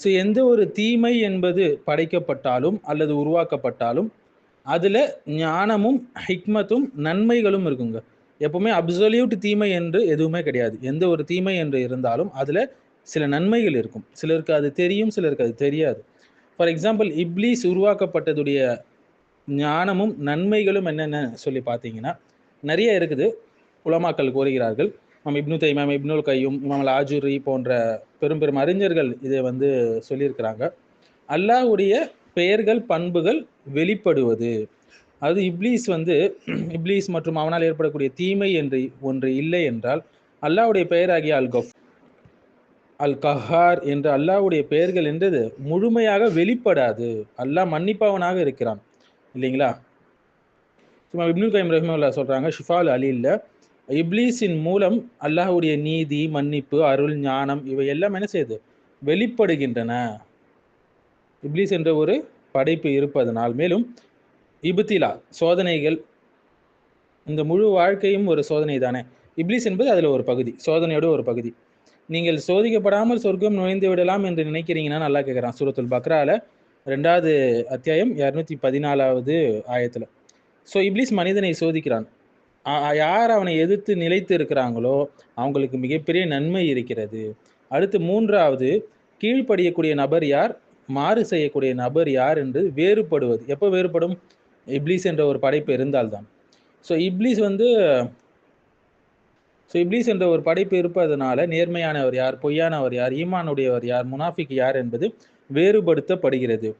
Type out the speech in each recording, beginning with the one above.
So எந்த ஒரு தீமை என்பது படைக்கப்பட்டாலும் அல்லது உருவாக்கப்பட்டாலும் அதில் ஞானமும் ஹிக்மத்தும் நன்மைகளும் இருக்குங்க. எப்பவுமே அப்சல்யூட் தீமை என்று எதுவுமே கிடையாது. எந்த ஒரு தீமை என்று இருந்தாலும் அதில் சில நன்மைகள் இருக்கும். சிலருக்கு அது தெரியும் சிலருக்கு அது தெரியாது. ஃபார் எக்ஸாம்பிள் இப்லீஸ் உருவாக்கப்பட்டதுடைய ஞானமும் நன்மைகளும் என்னென்ன சொல்லி பார்த்தீங்கன்னா நிறைய இருக்குது. உலமாக்கள் கூறுகிறார்கள். நம்ம இப்னு தைமாம் இப்னுல் கையும் இமாம் ஆஜுரி போன்ற பெரும் பெரும் அறிஞர்கள் இதை வந்து சொல்லியிருக்கிறாங்க. அல்லாஹ்வுடைய பெயர்கள் பண்புகள் வெளிப்படுவது. அது இப்லீஸ் வந்து இப்லீஸ் மற்றும் அவனால் ஏற்படக்கூடிய தீமை என்று ஒன்று இல்லை என்றால் அல்லாவுடைய பெயராகிய அல் கஃப் அல் கஹார் என்ற அல்லாஹ்வுடைய பெயர்கள் என்றது முழுமையாக வெளிப்படாது. அல்லாஹ் மன்னிப்பவனாக இருக்கிறான். இல்லைங்களா? சும்மா இப்னுல் கைம் ரஹ்மல்லா சொல்கிறாங்க ஷிஃபால் அலில்ல இப்லீஸின் மூலம் அல்லாஹுடைய நீதி மன்னிப்பு அருள் ஞானம் இவை எல்லாம் என்ன செய்யுது? வெளிப்படுகின்றன. இப்லீஸ் என்ற ஒரு படைப்பு இருப்பதனால். மேலும் இபுத்திலா சோதனைகள் இந்த முழு வாழ்க்கையும் ஒரு சோதனை தானே? இப்லீஸ் என்பது அதில் ஒரு பகுதி சோதனையோட ஒரு பகுதி. நீங்கள் சோதிக்கப்படாமல் சொர்க்கம் நுழைந்து விடலாம் என்று நினைக்கிறீங்கன்னா நல்லா கேட்குறான் சூரத்துல் பக்ரால ரெண்டாவது அத்தியாயம் இரநூத்தி பதினாலாவது ஆயத்தில். ஸோ இப்லீஸ் மனிதனை சோதிக்கிறான். யார் அவனை எதிர்த்து நிலைத்து இருக்கிறாங்களோ அவங்களுக்கு மிகப்பெரிய நன்மை இருக்கிறது. அடுத்து மூன்றாவது கீழ்ப்படியக்கூடிய நபர் யார்? மாறு செய்யக்கூடிய நபர் யார் என்று வேறுபடுவது. எப்போ வேறுபடும்? இப்லீஸ் என்ற ஒரு படைப்பு இருந்தால்தான். ஸோ இப்லீஸ் வந்து ஸோ இப்லீஸ் என்ற ஒரு படைப்பு இருப்பதனால நேர்மையானவர் யார்? பொய்யானவர் யார்? ஈமானுடையவர் யார்? முனாஃபிக் யார் என்பது வேறுபடுத்தப்படுகிறது.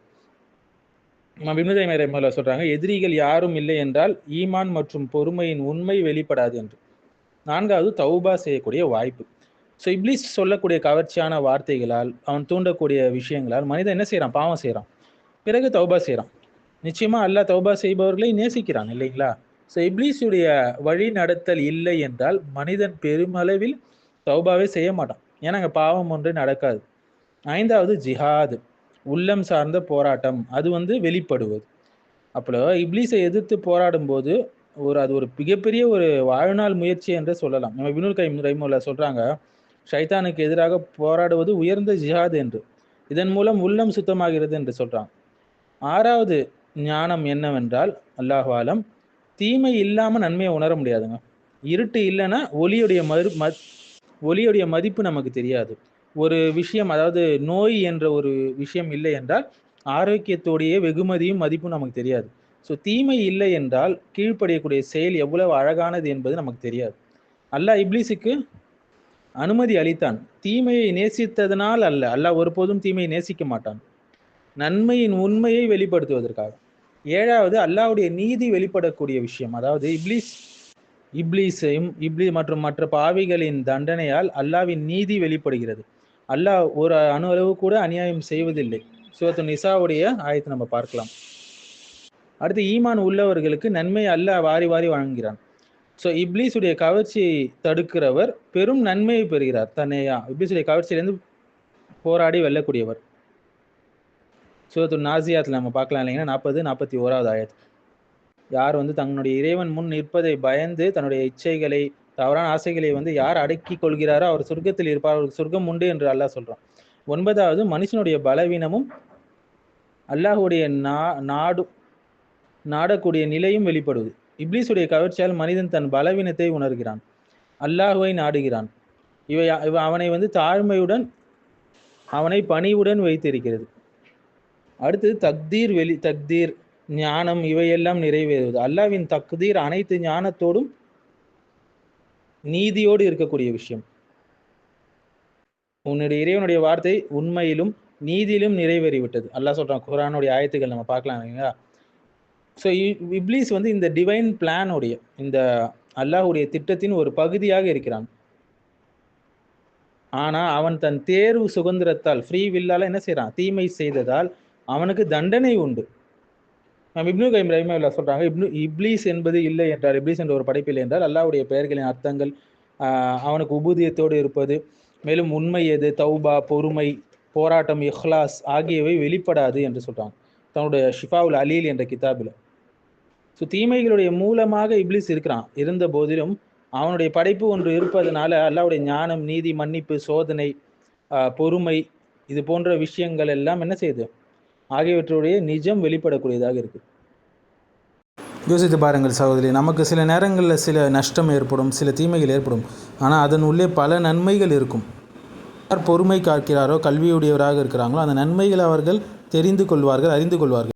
சொல்றாங்க எதிரிகள் யாரும் இல்லை என்றால் ஈமான் மற்றும் பொறுமையின் உண்மை வெளிப்படாது என்று. நான்காவது தௌபா செய்யக்கூடிய வாய்ப்பு. ஸோ இப்ளீஸ் சொல்லக்கூடிய கவர்ச்சியான வார்த்தைகளால் அவன் தூண்டக்கூடிய விஷயங்களால் மனிதன் என்ன செய்கிறான் பாவம் செய்கிறான் பிறகு தௌபா செய்கிறான் நிச்சயமா அல்லாஹ் தௌபா செய்பவர்களை நேசிக்கிறான் இல்லைங்களா? ஸோ இப்ளீஸுடைய வழி நடத்தல் இல்லை என்றால் மனிதன் பெருமளவில் தௌபாவே செய்ய மாட்டான். ஏன்னா அங்கே பாவம் ஒன்று நடக்காது. ஐந்தாவது ஜிஹாது. உள்ளம் சார்ந்த போராட்டம் அது வந்து வெளிப்படுவது. அப்போ இப்லீஸை எதிர்த்து போராடும் போது ஒரு அது ஒரு மிகப்பெரிய ஒரு வாழ்நாள் முயற்சி என்று சொல்லலாம். நம்ம வினுல் கை ரைமுல்லா சொல்றாங்க ஷைத்தானுக்கு எதிராக போராடுவது உயர்ந்த ஜிஹாத் என்று. இதன் மூலம் உள்ளம் சுத்தமாகிறது என்று சொல்றாங்க ஆறாவது ஞானம் என்னவென்றால் அல்லாஹ் ஆலம் தீமை இல்லாமல் நன்மையை உணர முடியாதுங்க. இருட்டு இல்லைன்னா ஒளியுடைய மறு ம ஒளியுடைய மதிப்பு நமக்கு தெரியாது. ஒரு விஷயம் அதாவது நோய் என்ற ஒரு விஷயம் இல்லை என்றால் ஆரோக்கியத்தோடைய வெகுமதியும் மதிப்பும் நமக்கு தெரியாது. ஸோ தீமை இல்லை என்றால் கீழ்ப்படியக்கூடிய செயல் எவ்வளவு அழகானது என்பது நமக்கு தெரியாது. அல்லாஹ் இப்லீஸுக்கு அனுமதி அளித்தான். தீமையை நேசித்ததனால் அல்ல. அல்லாஹ் ஒருபோதும் தீமையை நேசிக்க மாட்டான். நன்மையின் உண்மையை வெளிப்படுத்துவதற்காக. ஏழாவது அல்லாஹ்வுடைய நீதி வெளிப்படக்கூடிய விஷயம். அதாவது இப்லிஸ் இப்லீஸையும் இப்லீ மற்றும் மற்ற பாவிகளின் தண்டனையால் அல்லாஹ்வின் நீதி வெளிப்படுகிறது. அல்லாஹ் ஒரு அணு அளவு கூட அநியாயம் செய்வதில்லை. சூரத்து நிசாவுடைய ஆயத்தை நம்ம பார்க்கலாம். அடுத்து ஈமான் உள்ளவர்களுக்கு நன்மை அல்லாஹ் வாரி வாரி வழங்குகிறான். ஸோ இப்லீஸுடைய கவர்ச்சியை தடுக்கிறவர் பெரும் நன்மையை பெறுகிறார். தன்னையா இப்லீஸுடைய கவர்ச்சியிலேருந்து போராடி வெல்லக்கூடியவர். சூரத்து நாசியாத்தில் நம்ம பார்க்கலாம் இல்லைங்கன்னா நாற்பது நாற்பத்தி ஓராவது ஆயத். யார் வந்து தன்னுடைய இறைவன் முன் நிற்பதை பயந்து தன்னுடைய இச்சைகளை தவறான ஆசைகளை வந்து யார் அடக்கி கொள்கிறாரோ அவர் சொர்க்கத்தில் இருப்பார். அவருக்கு சொர்க்கம் உண்டு என்று அல்லாஹ் சொல்றான். ஒன்பதாவது மனுஷனுடைய பலவீனமும் அல்லாஹுடைய நா நாடு நாடக்கூடிய நிலையும் வெளிப்படுவது இப்லீஸுடைய கவர்ச்சியால் மனிதன் தன் பலவீனத்தை உணர்கிறான். அல்லாஹுவை நாடுகிறான். இவை இவ அவனை வந்து தாழ்மையுடன் அவனை பணிவுடன் வைத்திருக்கிறது. அடுத்து தக்தீர் வெளி தக்தீர் ஞானம் இவையெல்லாம் நிறைவேறுவது அல்லாவின் தக்தீர் அனைத்து ஞானத்தோடும் நீதியோடு இருக்கக்கூடிய விஷயம். உன்னுடைய இறைவனுடைய வார்த்தை உண்மையிலும் நீதியிலும் நிறைவேறிவிட்டது. அல்லாஹ் சொல்றான் குரானுடைய ஆயத்துக்கள் நம்ம பார்க்கலாம் இல்லைங்களா? ஸோ இப்லீஸ் வந்து இந்த டிவைன் பிளானுடைய இந்த அல்லாஹுடைய திட்டத்தின் ஒரு பகுதியாக இருக்கிறான். ஆனா அவன் தன் தேர்வு சுதந்திரத்தால் ஃப்ரீ வில்லால என்ன செய்யறான் தீமை செய்ததால் அவனுக்கு தண்டனை உண்டு. நம்ம இப்னு கைம் ரஹிமல்லா சொல்றாங்க இப்னு இப்லீஸ் என்பது இல்லை என்றால் இப்லீஸ் என்ற ஒரு படைப்பு இல்லை என்றால் அல்லாவுடைய பெயர்களின் அர்த்தங்கள் அவனுக்கு உபூதியத்தோடு இருப்பது மேலும் உண்மை எது? தௌபா பொறுமை போராட்டம் இஹ்லாஸ் ஆகியவை வெளிப்படாது என்று சொல்றாங்க. தன்னுடைய ஷிஃபாவுல் அலீல் என்ற கிதாபில். ஸோ தீமைகளுடைய மூலமாக இப்லீஸ் இருக்கிறான். இருந்த போதிலும் அவனுடைய படைப்பு ஒன்று இருப்பதனால அல்லாவுடைய ஞானம் நீதி மன்னிப்பு சோதனை பொறுமை இது போன்ற விஷயங்கள் எல்லாம் என்ன செய்யுது? ஆகியவற்றுடைய நிஜம் வெளிப்படக்கூடியதாக இருக்கு. யோசித்து பாருங்கள் சகோதரி நமக்கு சில நேரங்களில் சில நஷ்டம் ஏற்படும் சில தீமைகள் ஏற்படும். ஆனால் அதன் உள்ளே பல நன்மைகள் இருக்கும். யார் பொறுமை காக்கிறாரோ கல்வியுடையவராக இருக்கிறாங்களோ அந்த நன்மைகளை அவர்கள் தெரிந்து கொள்வார்கள் அறிந்து கொள்வார்கள்.